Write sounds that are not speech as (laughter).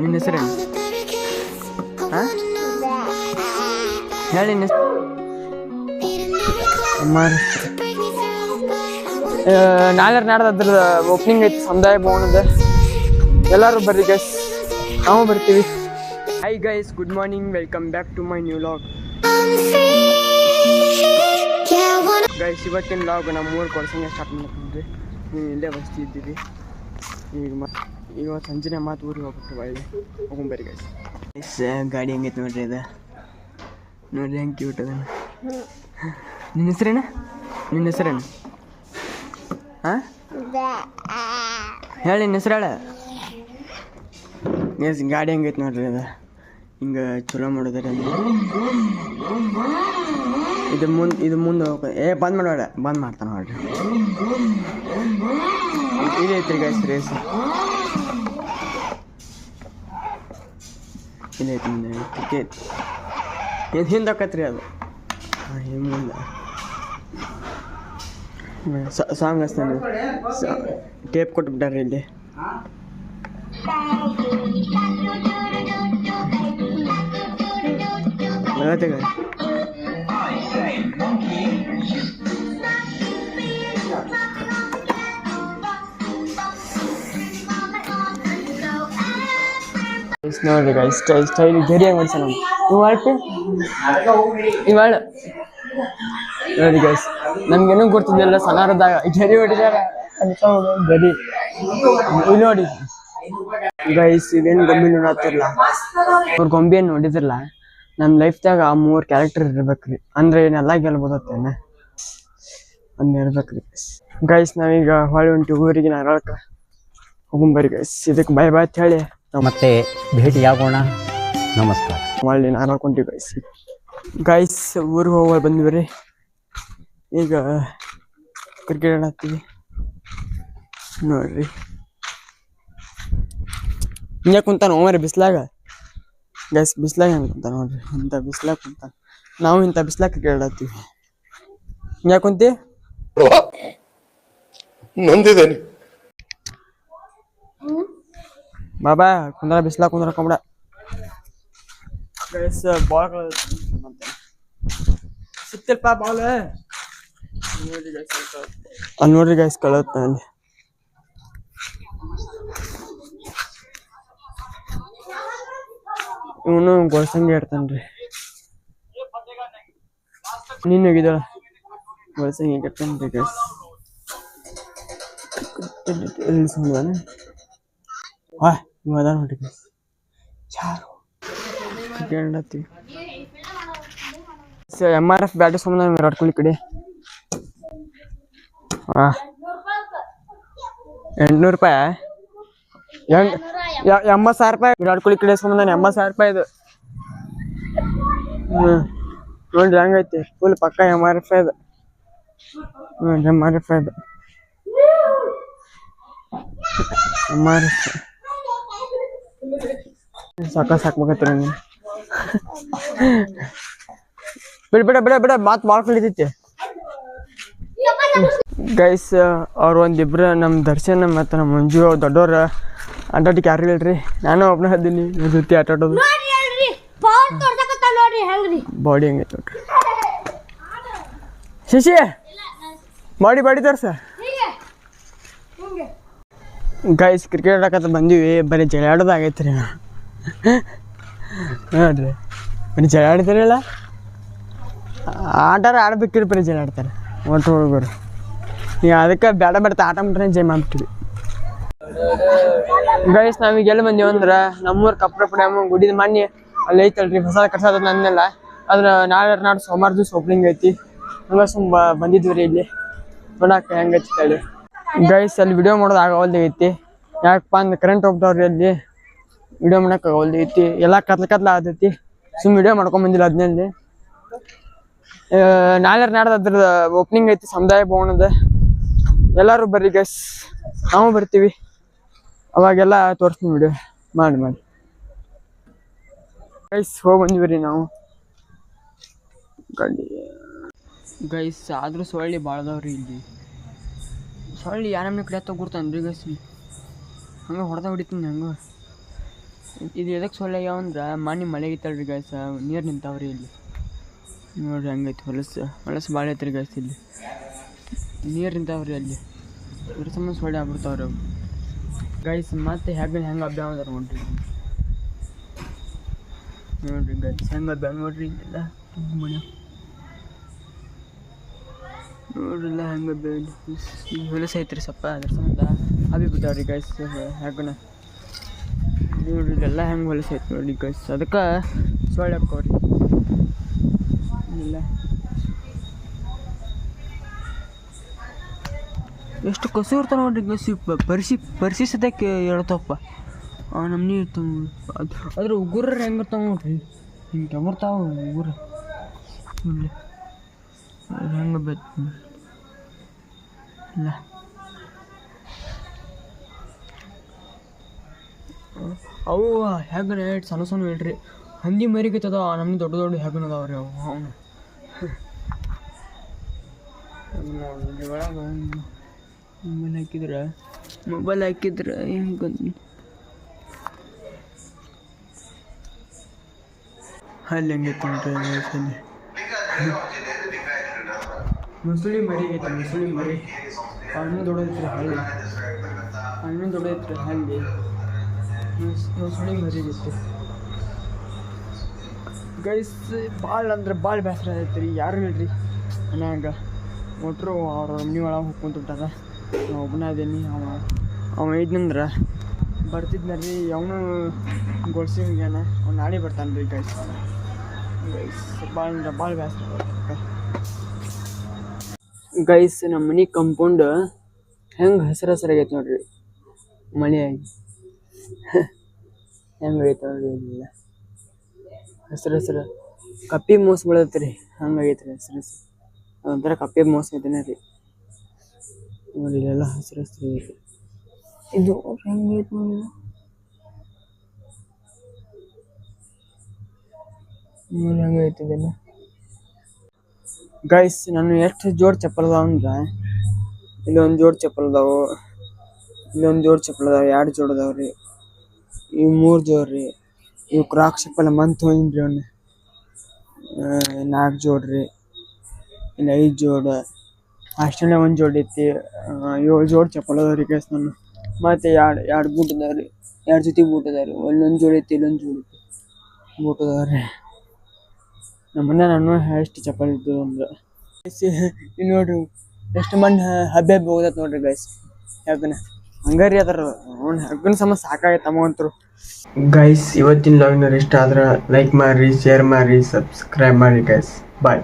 ನಿನ್ನ ಹೆಸರೇನು ಹೇಳಿ ನಿನ್ನ ನಾಳೆ ನಾಡ್ದು ಅದ್ರದ್ದು ಓಪನಿಂಗ್ ಐತಿ ಸಮುದಾಯ ಭವನದ. ಎಲ್ಲರೂ ಬರ್ರಿ ಗೈಸ್ ನಾವು ಬರ್ತೀವಿ. Hi guys good morning welcome back to my new vlog guys ಇವತ್ತಿನ ಲಾಗ್ ನಮ್ಮ ಮೂರು ಕೊಡ್ಸಂಗೆ ಸ್ಟಾರ್ಟ್ ಮಾಡ್ತೀವಿ ನೀವು ಇಲ್ಲೇ ಬಸ್ತಿದ್ದೀವಿ. ಈಗ ಇವತ್ತು ಸಂಜೆ ಮಾತು ಊರಿಗೆ ಹೋಗ್ಬಿಟ್ಟು ಬಾಯಿದೆ ಹೋಗೊಂಬರಿ ಗೈಸ್ ಗೈಸ್ ಗಾಡಿ ಹೆಂಗೈತೆ ನೋಡ್ರಿ ಇದು? ನೋಡ್ರಿ ಹೆಂಗೆ ಕ್ಯೂಟ್ ಅದನ್ನು. ನಿನ್ನ ಹೆಸರೇನ? ನಿನ್ನ ಹೆಸರೇನು? ಹಾಂ? ಹೇಳಿ ನಿನ್ನ ಹೆಸರು ಹೇಳ. ಎಸ್ ಗಾಡಿ ಹೆಂಗೈತೆ ನೋಡ್ರಿ ಅದು ಹಿಂಗೆ ಚಲೋ ಮಾಡೋದಾರೆ ಇದು ಮುಂದೆ ಇದು ಮುಂದೆ ಹೋಗ ಏ, ಬಂದ್ ಮಾಡೋಣ ಬಂದ್ ಮಾಡ್ತಾನೆ ನೋಡ್ರಿ. ಇದೈತ್ರಿ ಗೈಸ್ ರೇಸ್ ಇದೈತಿ ಮುಂದೆ ಟಿಕೆಟ್ ಇದು ಹಿಂದೆ ಆಕತ್ರಿ ಅದು ಹಾಂ ಹಿಂದೆ ಮುಂದೆ ಸಾಂಗ್ ಹಚ್ತಾನೆ ಟೇಪ್ ಬರತ್ತೆ ನೋಡ್ರಿ ಗೈಸ್ ಸ್ಟೈಲ್ ಸ್ಟೈಲ್ ಗರಿ ಮಾಡ್ಸೋಣ ಆಡ್ತಿ ನೀವು ಆಡ ನೋಡಿ ಗೈಸ್ ನಮ್ಗೇನು ಗೊತ್ತಿದ್ದಿಲ್ಲ ಸಣ್ಣರದಾಗ ಗರಿ ಹೊಡಿದಾರ ಅಂತ ನೋಡಿ. ಗೈಸ್ ಇದೇನು ಗೊಂಬೆ ನೋಡತ್ತಿರಲ್ಲ ಅವ್ರ ಗೊಂಬೆ ಏನು ನಮ್ಮ ಲೈಫ್ದಾಗ ಆ ಮೂರು ಕ್ಯಾರೆಕ್ಟರ್ ಇರ್ಬೇಕ್ರಿ. ಅಂದ್ರೆ ಏನೆಲ್ಲ ಗೆಲ್ಬೋದತ್ತೇನೆ ಅದನ್ನ ಇರ್ಬೇಕ್ರಿ. ಗೈಸ್ ನಾವೀಗ ಹೊಳೆ ಹೊಂಟಿ ಊರಿಗೆ ನಾರಾಳಕ ಹೋಗುಂಬರಿ ಗೈಸ್ ಇದಕ್ಕೆ ಬಾಯ್ ಬಾಯ್ ಅಂತ ಹೇಳಿ. ಮತ್ತೆ ಭೇಟಿಯಾಗೋಣ ನಮಸ್ಕಾರ. ಮಾಡಲಿ ನಾನು ಹಾಕೊಂಡಿ ಗೈಸ್ ಗೈಸ್ ಊರಿಗೆ ಹೋಗಿ ಬಂದ್ವಿ ರೀ. ಈಗ ಕ್ರಿಕೆಟ್ ಆಡತ್ತೀವಿ ನೋಡ್ರಿ. ಹಿಂಗೆ ಕುಂತಾನ ಹೋಮರಿ ಬಿಸ್ಲಾಗ? ಗೈಸ್ ಬಿಸ್ಲಾಗ ಹೆಂಗೆ ಕುಂತಾನ ನೋಡ್ರಿ. ಇಂಥ ಬಿಸ್ಲಾಗ ಕುಂತಾನ. ನಾವು ಇಂಥ ಬಿಸ್ಲಾಗ ಕ್ರಿಕೆಟ್ ಆಡತ್ತೀವಿ ಹಿಂಗೆ ಕುಂತಿ? ನೊಂದಿದ್ದೇನೆ ಬಾಬಾ ಕುಂದ್ರ ಬಿಸ್ಲಾಗ ಕುಂದ್ರ ಕಂಬಡ ಬಾಲ್ ಸಿಕ್ತಿಲ್ಪ ಬಾಲ್ ನೋಡ್ರಿ ಗೈಸ್ ಅಲ್ಲಿ ನೋಡ್ರಿ ಗಾಯ್ಸ್ ಕಳತ್ತ ಅಲ್ಲಿ ಇವನು ಗೊಳ್ಸಂಗೆ ಇಡ್ತಾನ್ರಿ ನೀನು ಹೋಗಿದ್ದಾಳ ಗೊಳ್ಸಂಗೆ ಇಡ್ತಾನ್ರಿ ಗೈಸ್ ಎಲ್ಲಿ ಸುಮ್ಮನೆ ವಾ ಇವ ಅದ ಗೈಸ್ ಯಾರು ಕೇಳತ್ತೀವಿ ಎಂ ಆರ್ ಎಫ್ ಬ್ಯಾಟ್ ಸುಮ್ಮನೆ ವಿರಾಟ್ ಕೊಹ್ಲಿ ಕಡೆ. ಹಾ ಎಂಟ್ನೂರು ರೂಪಾಯಿ? ಎಂಟ್ ಎಂಬತ್ತು ಸಾವಿರ ರೂಪಾಯಿ ವಿರಾಟ್ ಕೊಹ್ಲಿ ಕಡೆ ಸುಮ್ಮನೆ ಎಂಬತ್ತು ಸಾವಿರ ರೂಪಾಯಿ ಇದು. ಹ್ಞೂ ನೋಡ್ರಿ, ಹೆಂಗೈತಿ? ಫುಲ್ ಪಕ್ಕ ಎಂ ಆರ್ ಎಫ್ ಇದು ಹ್ಞೂ ಎಂ ಆರ್ ಎಫ್ ಇದು ಎಂ ಆರ್ ಎಫ್ (laughs) ಸಾಕ ಸಾಕ್ಬೇಕತ್ರಿ ನೀವು (laughs) ಬಿಡ ಬಿಡ ಬಿಡ ಬಿಡ ಮಾತು ಭಾಳ ಕಲಿತೈತಿ ಗೈಸ್ ಅವ್ರು ಒಂದಿಬ್ರು ನಮ್ಮ ದರ್ಶನ ಮತ್ತು ನಮ್ಮ ಮಂಜು ಅವ್ರು ದೊಡ್ಡವ್ರ ಆಟಾಟಕ್ಕೆ ಯಾರು ಹೇಳ್ರಿ? ನಾನು ಒಬ್ಬನ ಹದ್ದೀನಿ ಜೊತೆ ಆಟ ಆಡೋದು. ಪವರ್ ತೋರ್ಸಕತ್ತ ನೋಡ್ರಿ ಹೆಂಗ್ರಿ? ಬಾಡಿ ಹಂಗೈತೆ ನೋಡ್ರಿ. ಶಶಿ ಬಾಡಿ ಬಾಡಿ ತೋರ್ಸ. ಗೈಸ್ ಕ್ರಿಕೆಟ್ ಆಡಕತ್ತ ಬಂದೀವಿ. ಬರೀ ಜಗಾಡೋದಾಗೈತೆ ರೀ. ನೋಡ್ರಿ. ಬರೀ ಜಗಾಡ್ತಾರಲ್ಲ ಆಟಾರ ಆಡ್ಬೇಕಿರಿ ಬರೀ ಜಗಾಡ್ತಾರೆ ಒಟ್ಟು ಹುಡುಗರು. ಈಗ ಅದಕ್ಕೆ ಬೇಡ ಬೇಡ ಆಟ ಮಾಡ್ರೆ ಜೈ ಮಾಡ್ಬಿಟ್ಟಿವಿ. ಗೈಸ್ ನಾವೀಗ ಎಲ್ಲಿ ಬಂದೀವಿ ಅಂದ್ರೆ ನಮ್ಮೂರು ಕಪ್ರಪ್ಪ ಡ್ಯಾಮ್ ಗುಡಿದ ಮಣ್ಣಿ ಅಲ್ಲಿ ಐತಲ್ರಿ. ಹೊಸ ಕಟ್ಸೋದು ನನ್ನೆಲ್ಲ. ಆದ್ರೆ ನಾಳೆ ನಾಡು ಸೋಮವಾರ ದಿವಸ ಓಪನಿಂಗ್ ಐತಿ. ಹಂಗ ಸುಮ್ ಬಂದಿದ್ವಿ ರೀ ಇಲ್ಲಿ. ನೋಡಕ್ಕೆ ಹೆಂಗೈತಿ ಹೇಳಿ. ಗೈಸ್ ಅಲ್ಲಿ ವಿಡಿಯೋ ಮಾಡೋದು ಆಗವಲ್ದೈತಿ ಯಾಕಪ್ಪ ಅಂದ್ರೆ ಕರೆಂಟ್ ಹೋಗ್ತಾವ್ರಿ ಅಲ್ಲಿ. ವಿಡಿಯೋ ಮಾಡಕ್ ಆಗವಲ್ದೈತಿ ಎಲ್ಲ ಕತ್ಲ ಕತ್ಲ ಆದೈತಿ. ಸುಮ್ ವಿಡಿಯೋ ಮಾಡ್ಕೊಂಡ್ ಬಂದಿಲ್ಲ ಅದ್ನಲ್ಲಿ ನಾಳೆ ನಾಡ್ದು ಅದ್ರ ಓಪನಿಂಗ್ ಐತಿ ಸಮುದಾಯ ಭವನದ. ಎಲ್ಲರೂ ಬರ್ರಿ ಗೈಸ್ ನಾವು ಬರ್ತೀವಿ. ಅವಾಗೆಲ್ಲ ತೋರಿಸ್ತೀನಿ ವಿಡಿಯೋ ಮಾಡಿ ಮಾಡಿ. ಗೈಸ್ ಹೋಗಿ ಬಂದ್ವಿ ರೀ ನಾವು ಗೈಸ್ ಆದ್ರೂ ಸೊಳ್ಳಿ ಭಾಳ ಅದಾವ್ರಿ ಇಲ್ಲಿ. ಸೊಳ್ಳಿ ಯಾರ ಮೇಲೆ ಕಡೆ ತಗೊಡ್ತಾನೆ ಗುರ್ತಾನ್ರಿ ಗೈಸ್ ಹಂಗೆ ಹೊಡೆದ ಹೊಡಿತೀನಿ ಹಂಗೆ. ಇದು ಎದಕ್ಕೆ ಸೊಳ್ಳೆ ಅಂದ್ರೆ ಮನೆ ಮಳೆ ಐತಲ್ರಿ ಗಾಯ್ಸ ನೀರು ನಿಂತಾವ್ರಿ ಇಲ್ಲಿ. ನೋಡ್ರಿ ಹಂಗೈತಿ ಹೊಲಸು ಹೊಲಸು ಭಾಳ ಐತ್ರಿ ಗಾಯ್ಸ್ ಇಲ್ಲಿ. ನೀರು ನಿಂತಾವ್ರಿ ಅಲ್ಲಿ. ಇದ್ರ ಸಂಬಂಧ ಸೊಳ್ಳೆ ಆಗ್ಬಿಡ್ತಾವ್ರಿ ಅವು ಗೈಸ್ ಮತ್ತೆ ಹೆಂಗೆ ಹೆಂಗೆ ಹಬ್ಬ ಅಂದ್ರೆ ನೋಡ್ರಿ. ನೋಡ್ರಿ ಗೈಸ್ ಹೆಂಗೆ ಹಬ್ಬ ನೋಡ್ರಿ ಎಲ್ಲ ಮನೆ. ನೋಡ್ರಿಲ್ಲ ಹೆಂಗೆ ಹೊಲಸು ಐತ್ರಿ ಸ್ವಲ್ಪ ಅದ್ರ ಸಂಬಂಧ. ಅಭಿ ಬಿಟ್ಟಾವ್ರಿ ಗೈಸ್ ಹೆಗ್ಗಣ ನೋಡ್ರಿ ಎಲ್ಲ ಹೆಂಗೆ ಹೊಲಸು ಐತೆ ನೋಡಿ ಗೈಸ್ ಅದಕ್ಕೆ ಸೊಳ್ಳೆ ಹಾಕೋರಿ ಇಲ್ಲ. ಎಷ್ಟು ಕಸು ಇರ್ತಾವೆ ನೋಡ್ರಿ ಗಸಿ ಪರಿಸಿ ಪರಿಸಿ ಹೇಳ್ತಪ್ಪ ನಮ್ನಿ ಇರ್ತಾವ ಅದು ಅದ್ರ ಉಗುರ ಹೆಂಗಿರ್ತಾವ ನೋಡ್ರಿ. ಹಿಂಗೆ ಕೆಮರ್ತಾವ ಉಗುರ. ಇಲ್ಲಿ ಹೆಂಗೆ ಬೇಕು ಇಲ್ಲ ಅವು ಹೆಗ್ಗನ ಎಷ್ಟು ಸಣ್ಣ ಸಣ್ಣ ಹೇಳ್ರಿ. ಹಂದಿ ಮರಿಗತ್ತದ ನಮ್ಗೆ ದೊಡ್ಡ ದೊಡ್ಡ ಹೆಗ್ಗನ ರೀ ಅವು. ಅವನು ಮೊಬೈಲ್ ಹಾಕಿದ್ರೆ? ಮೊಬೈಲ್ ಹಾಕಿದ್ರೆ ಹೆಂಗೆ ಅಲ್ಲಿ ಹೆಂಗೈತೆ ನೋಡ್ರಿ ಅಲ್ಲಿ ಮುಸುಳಿ ಐತೆ ಮುಸುಳಿ ಮರಿ. ಹಣ್ಣು ದೊಡ್ಡದೈತ್ರಿ ಹಳ್ಳಿ ಹಣ್ಣು ದೊಡ್ಡದೈತ್ರಿ ಹಳ್ಳಿ ಮರಿ ಐತೆ ಗೈಸ್ ಭಾಳ ಅಂದ್ರೆ ಭಾಳ ಬೇಸರ ಐತ್ರಿ ಯಾರು ಹೇಳ್ರಿ ಮನ್ಯಾಗ. ಒಟ್ಟರು ಅವ್ರ ಮನೆ ಒಳಗೆ ಹೋಗ್ಕೊಂತಿರ್ತಾರ ನಾ ಒಬ್ಬನ ಅದೀನಿ ಅವ ಅವ ಇದ್ನಂದ್ರೆ ಬರ್ತಿದ್ನರಿ. ಅವನು ಗೊಳ್ಸಿ ಹೋಗ್ಯಾನ ಅವ್ನು ನಾಳೆ ಬರ್ತಾನೆ ರೀ ಗೈಸ್ ಗೈಸ್ ಭಾಳ ಅಂದ್ರೆ ಭಾಳ ಬೇಸರ ಗೈಸ್ ನಮ್ಮ ಮನೆ ಕಂಪೌಂಡ್ ಹೆಂಗೆ ಹಸಿರು ಹಸಿರಾಗೈತೆ ನೋಡ್ರಿ. ಮಳೆಯಾಗಿ (laughs) ಹೆಂಗೆ ಆಗೈತೆ ನೋಡ್ರಿ ಇಲ್ಲ ಹಸಿರು ಹಸಿರು ಕಪ್ಪಿ ಮೋಸ ಬೆಳೆದೈತೆ ರೀ ಹಂಗಾಗೈತೆ ರೀ ಹಸಿರು ಹಸಿರು ಅದೊಂಥರ ಕಪ್ಪೆ ಮೋಸ ಐತೆನೇ ರೀ. ನೋಡಿ ಇಲ್ಲೆಲ್ಲ ಹಸಿರು ಹಸಿರು ಐತೆ ಇದು? ಹೆಂಗೈತೆ ನೋಡಿ. ನೋಡಿ ಹೆಂಗೈತೆ ಇದೆಲ್ಲ? ಗೈಸ್ ನಾನು ಎಷ್ಟು ಜೋಡ್ ಚಪ್ಪಲ್ ಅದಾವ ಅಂದ್ರೆ, ಇಲ್ಲಿ ಒಂದು ಜೋಡ್ ಚಪ್ಪಲ್ ಅದಾವು, ಇಲ್ಲಿ ಒಂದು ಜೋಡ್ ಚಪ್ಪಲ್ ಅದಾವ, ಎರಡು ಜೋಡ್ ಅದಾವ ರೀ. ಇವು ಮೂರು ಜೋಡ್ ರೀ. ಇವು ಕ್ರಾಕ್ ಚಪ್ಪಲ್ ಮಂತ್ ಹೋಗಿನ್ರಿ ಅವ್ನ್. ನಾಲ್ಕು ಜೋಡ್ ರೀ. ಇಲ್ಲಿ ಐದು ಜೋಡ. ಅಷ್ಟೇ ಒಂದು ಜೋಡ್ ಐತಿ. ಏಳು ಜೋಡ್ ಚಪ್ಪಲ್ ಅದಾವ ರೀ ಗೈಸ್ ನಾನು ಮತ್ತೆ ಎರಡು ಎರಡು ಬೂಟ್ ಅದಾವ ರೀ. ಎರಡು ಜೊತೆ ಬೂಟ್ ಅದಾವ ರೀ. ಒಂದೊಂದ್ ಜೋಡಿ ಐತಿ, ಇಲ್ಲೊಂದು ಜೋಡಿ ಐತಿ. ಬೂಟ್ ಅದಾವ ರೀ. ನಮ್ಮ ನಾನು ಎಷ್ಟು ಚಪ್ಪಲಿ ಇದ್ದು ಅಂದ್ರೆ. ಇನ್ನು ನೋಡ್ರಿ, ಎಷ್ಟು ಮಂದಿ ಹಬ್ಬೆ ಹೋಗತ್ ನೋಡ್ರಿ ಗೈಸ್ ಯಾಕನ ಹಂಗಾರಿ ಅದರ. ಅವ್ನ ಹೆಗ್ಗನ ಸಮ ಸಾಕಾಗೈತೆ ಅಮ್ಮಂತರು ಗೈಸ್ ಇವತ್ತಿನ ಲಾಗ್ನವ್ರು ಇಷ್ಟ ಆದ್ರೆ ಲೈಕ್ ಮಾಡಿರಿ ಶೇರ್ ಮಾಡಿರಿ ಸಬ್ಸ್ಕ್ರೈಬ್ ಮಾಡಿ ಗೈಸ್ ಬಾಯ್